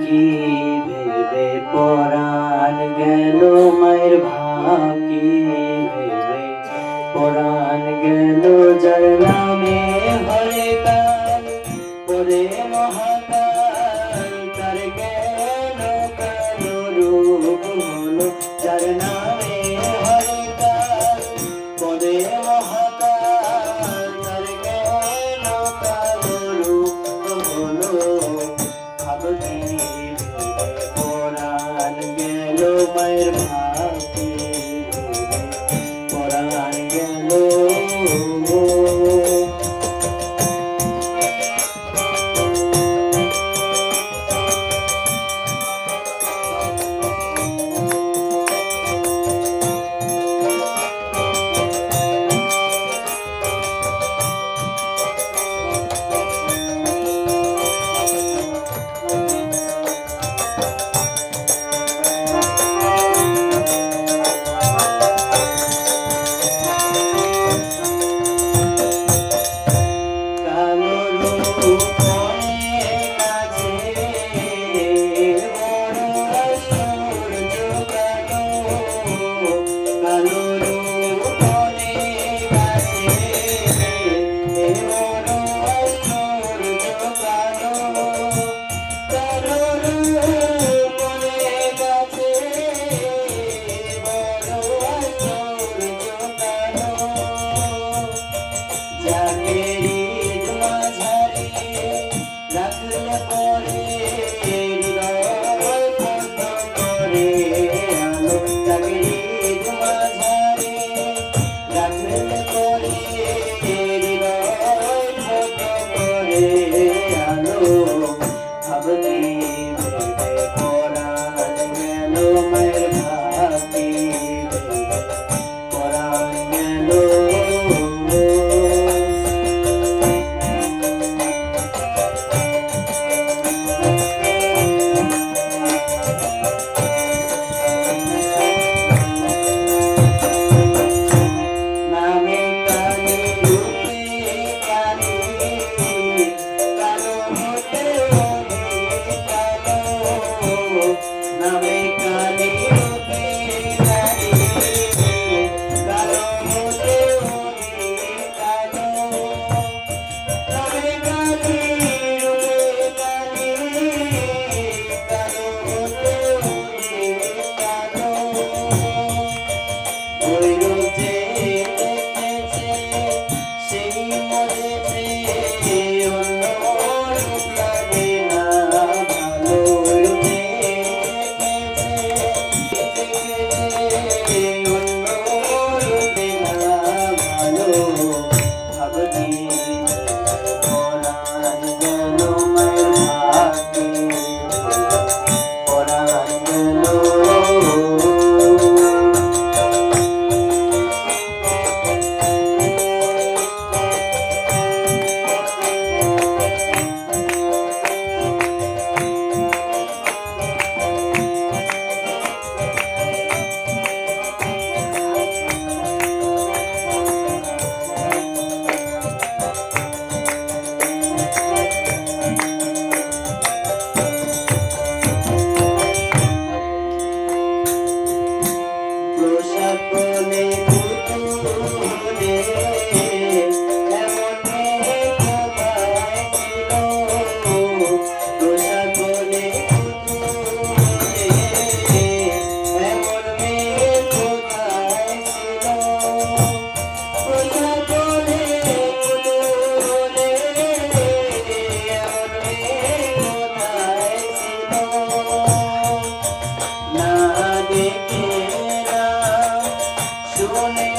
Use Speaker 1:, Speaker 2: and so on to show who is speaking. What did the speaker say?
Speaker 1: কি ভেবে পরাণ গেল মায়ের ভাকি ভেবে পরাণ গেল জয়না Now জনে